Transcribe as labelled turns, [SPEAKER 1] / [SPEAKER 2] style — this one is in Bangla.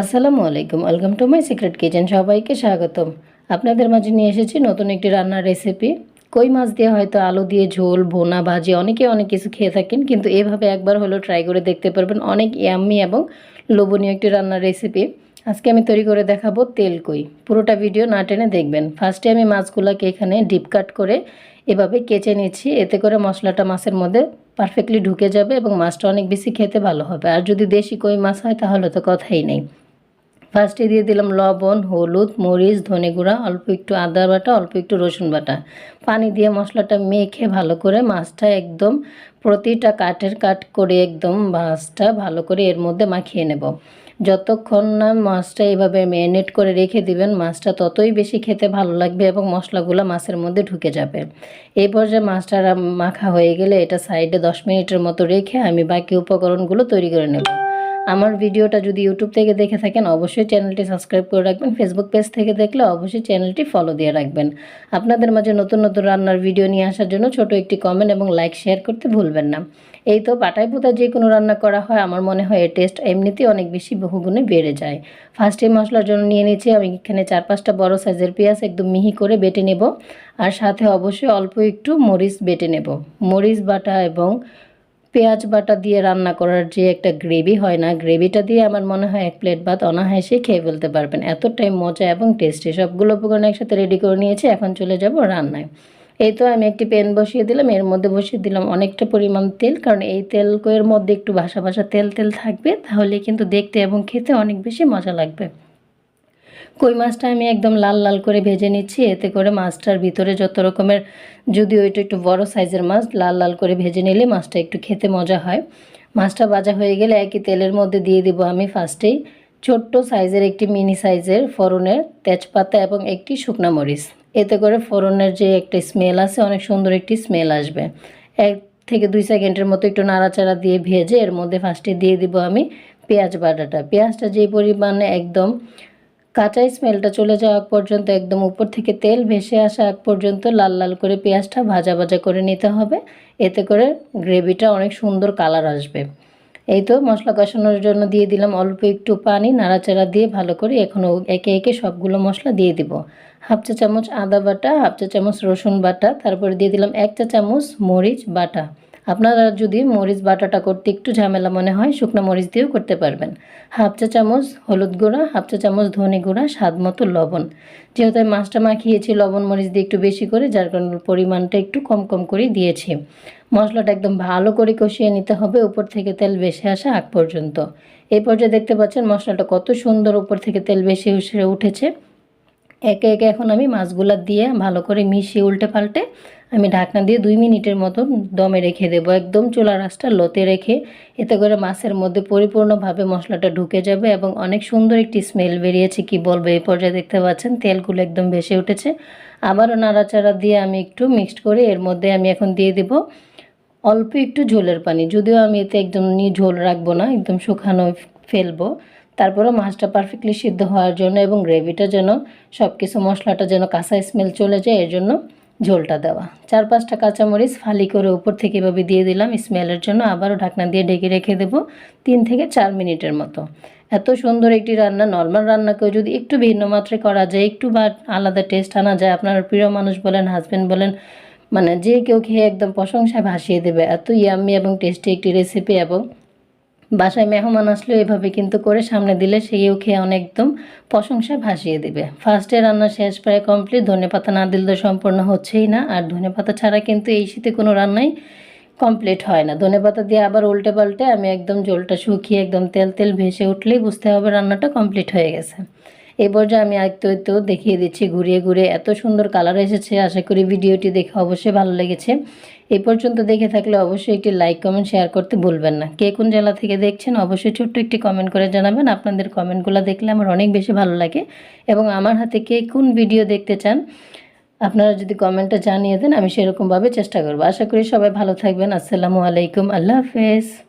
[SPEAKER 1] আসসালামু আলাইকুম, welcome to my secret kitchen সবাইকে স্বাগতম। আপনাদের মাঝে নিয়ে এসেছি নতুন একটি রান্নার রেসিপি। কই মাছ দিয়ে হয়তো আলু দিয়ে ঝোল, ভোনা, ভাজি, অনেকে অনেক কিছু খেয়ে থাকেন, কিন্তু এভাবে একবার হলো ট্রাই করে দেখতে পারবেন অনেক ইয়াম্মি এবং লোভনীয় একটি রান্নার রেসিপি। আজকে আমি তৈরি করে দেখাবো তেল কই। পুরোটা ভিডিও না টেনে দেখবেন। ফার্স্টে আমি মাছগুলোকে এখানে ডিপ কাট করে এভাবে কেচে নিচ্ছি। এতে করে মশলাটা মাছের মধ্যে পারফেক্টলি ঢুকে যাবে এবং মাছটা অনেক বেশি খেতে ভালো হবে। আর যদি দেশি কই মাছ হয় তাহলে তো কথাই নেই। ফার্স্টে দিয়ে দিলাম লবণ, হলুদ, মরিচ, ধনে গুঁড়া, অল্প একটু আদা বাটা, অল্প একটু রসুন বাটা। পানি দিয়ে মশলাটা মেখে ভালো করে মাছটা একদম প্রতিটা কাঠের কাট করে একদম মাছটা ভালো করে এর মধ্যে মাখিয়ে নেব। যতক্ষণ না মাছটা এভাবে ম্যারিনেট করে রেখে দিবেন, মাছটা ততই বেশি খেতে ভালো লাগবে এবং মশলাগুলো মাছের মধ্যে ঢুকে যাবে। এই পর্যায়ে মাছটা মাখা হয়ে গেলে এটা সাইডে দশ মিনিটের মতো রেখে আমি বাকি উপকরণগুলো তৈরি করে নেব। আমার ভিডিওটা যদি ইউটিউব থেকে দেখে থাকেন, অবশ্যই চ্যানেলটি সাবস্ক্রাইব করে রাখবেন। ফেসবুক পেজ থেকে দেখলে অবশ্যই চ্যানেলটি ফলো দিয়ে রাখবেন। আপনাদের মাঝে নতুন নতুন রান্নার ভিডিও নিয়ে আসার জন্য ছোট একটি কমেন্ট এবং লাইক শেয়ার করতে ভুলবেন না। এই তো পাটায় পুতা যে কোনো রান্না করা হয়, আমার মনে হয় এর টেস্ট এমনিতেই অনেক বেশি বহুগুণে বেড়ে যায়। ফার্স্টে মশলার জন্য নিয়ে নিচ্ছি আমি এখানে চার পাঁচটা বড় সাইজের পেঁয়াজ একদম মিহি করে বেটে নেব। আর সাথে অবশ্যই অল্প একটু মরিচ বেটে নেব। মরিচ বাটা এবং পেঁয়াজ বাটা দিয়ে রান্না করার যে একটা গ্রেভি হয় না, গ্রেভিটা দিয়ে আমার মনে হয় এক প্লেট ভাত অনায়াসে খেয়ে ফেলতে পারবেন। এতটাই মজা এবং টেস্টি। সবগুলো উপকরণ একসাথে রেডি করে নিয়েছি, এখন চলে যাব রান্নায়। এই তো আমি একটি প্যান বসিয়ে দিলাম, এর মধ্যে বসিয়ে দিলাম অনেকটা পরিমাণ তেল, কারণ এই তেল এর মধ্যে একটু ভাসা ভাসা তেল তেল থাকবে, তাহলে কিন্তু দেখতে এবং খেতে অনেক বেশি মজা লাগবে। কই মাছটা আমি একদম লাল লাল করে ভেজে নিচ্ছি, এতে করে মাছটার ভিতরে যত রকমের যদি ওইটা একটু বড় সাইজের মাছ, লাল লাল করে ভেজে নিলে মাছটা একটু খেতে মজা হয়। মাছটা ভাজা হয়ে গেলে একই তেলের মধ্যে দিয়ে দিব আমি ফার্স্টেই ছোট্ট সাইজের একটি মিনি সাইজের ফোড়নের তেজপাতা এবং একটি শুকনা মরিচ। এতে করে ফোড়নের যে একটা স্মেল আছে, অনেক সুন্দর একটি স্মেল আসবে। এক থেকে দুই সেকেন্ডের মতো একটু নাড়াচাড়া দিয়ে ভেজে এর মধ্যে ফার্স্টে দিয়ে দিব আমি পেঁয়াজ বাটাটা। পেঁয়াজটা যে পরিমাণে একদম কাঁচা স্মেলটা চলে যাওয়া পর্যন্ত একদম উপর থেকে তেল ভেসে আসা আগ পর্যন্ত লাল লাল করে পেঁয়াজটা ভাজা ভাজা করে নিতে হবে। এতে করে গ্রেভিটা অনেক সুন্দর কালার আসবে। এই তো মশলা কষানোর জন্য দিয়ে দিলাম অল্প একটু পানি, নাড়াচাড়া দিয়ে ভালো করে এখনও একে একে সবগুলো মশলা দিয়ে দিব। হাফ চা চামচ আদা বাটা, হাফ চা চামচ রসুন বাটা, তারপরে দিয়ে দিলাম এক চা চামচ মরিচ বাটা। আপনারা যদি মরিচ বাটাটা করতে একটু ঝামেলা মনে হয়, শুকনো মরিচ দিয়েও করতে পারবেন। হাফ চা চামচ হলুদ গুঁড়া, হাফ চা চামচ ধনে গুঁড়া, স্বাদ মতো লবণ। যেহেতু আমি মাছটা মাখিয়েছি, লবণ মরিচ দিয়ে একটু বেশি করে, যার কারণে পরিমাণটা একটু কম কম করে দিয়েছি। মশলাটা একদম ভালো করে কষিয়ে নিতে হবে, উপর থেকে তেল বেশি আসা আগ পর্যন্ত। এই পর্যায়ে দেখতে পাচ্ছেন মশলাটা কত সুন্দর উপর থেকে তেল বেশি উঠেছে। একে একে এখন আমি মাছগুলো দিয়ে ভালো করে মিশিয়ে উল্টে পাল্টে আমি ঢাকনা দিয়ে দুই মিনিটের মতো দমে রেখে দেবো। একদম চুলা রাসটা লোতে রেখে এতে করে মাছের মধ্যে পরিপূর্ণভাবে মশলাটা ঢুকে যাবে এবং অনেক সুন্দর একটি স্মেল বেরিয়েছে কি বলব? এই পর্যায়ে দেখতে পাচ্ছেন তেলগুলো একদম ভেসে উঠেছে। আবারও নাড়াচাড়া দিয়ে আমি একটু মিক্সড করে এর মধ্যে আমি এখন দিয়ে দেব অল্প একটু ঝোলের পানি। যদিও আমি এতে একদম ঝোল রাখব না, একদম শুকানো ফেলব। তারপরে মাছটা পারফেক্টলি সিদ্ধ হওয়ার জন্য এবং গ্রেভিটা যেন সব কিছু মশলাটা যেন কাঁচা স্মেল চলে যায়, এর জন্য ঝোলটা দেওয়া। চার পাঁচটা কাঁচামরিচ ফালি করে উপর থেকে এভাবে দিয়ে দিলাম, স্মেলের জন্য আবারও ঢাকনা দিয়ে ঢেকে রেখে দেব তিন থেকে চার মিনিটের মতো। এত সুন্দর একটি রান্না নর্মাল রান্নাকেও যদি একটু ভিন্ন মাত্রায় করা যায়, একটু বা আলাদা টেস্ট আনা যায়, আপনার প্রিয় মানুষ বলেন হাজব্যান্ড বলেন মানে যে কেউ খেয়ে একদম প্রশংসায় ভাসিয়ে দেবে। এত ইয়াম্মি এবং টেস্টি একটি রেসিপি এবং বাসায় মেহমান আসলেও এভাবে কিন্তু করে সামনে দিলে সেইও খেয়ে অনেক একদম প্রশংসায় ভাসিয়ে দেবে। ফার্স্টে রান্না শেষ প্রায় কমপ্লিট ধনে পাতা না দিলে সম্পূর্ণ হচ্ছেই না। আর ধনে পাতা ছাড়া কিন্তু এই শীতে কোনো রান্নাই কমপ্লিট হয় না। ধনে পাতা দিয়ে আবার উল্টে পাল্টে আমি একদম জলটা শুকিয়ে একদম তেল তেল ভেসে উঠলেই বুঝতে হবে রান্নাটা কমপ্লিট হয়ে গেছে। এই পর্যায়ে আমি আয়তো তো দেখিয়ে দিচ্ছি, ঘুরিয়ে ঘুরিয়ে এত সুন্দর কালার এসেছে। আশা করি ভিডিওটি দেখে অবশ্যই ভালো লেগেছে। এই পর্যন্ত দেখে থাকলে অবশ্যই একটি লাইক কমেন্ট শেয়ার করতে ভুলবেন না। কে কোন জেলা থেকে দেখছেন অবশ্যই ছোট্ট একটি কমেন্ট করে জানাবেন। আপনাদের কমেন্টগুলো দেখলে আমার অনেক বেশি ভালো লাগে। এবং আমার হাতে কে কোন ভিডিও দেখতে চান, আপনারা যদি কমেন্টটা জানিয়ে দেন, আমি সেরকমভাবে চেষ্টা করব। আশা করি সবাই ভালো থাকবেন। আসসালামু আলাইকুম। আল্লাহ হাফেজ।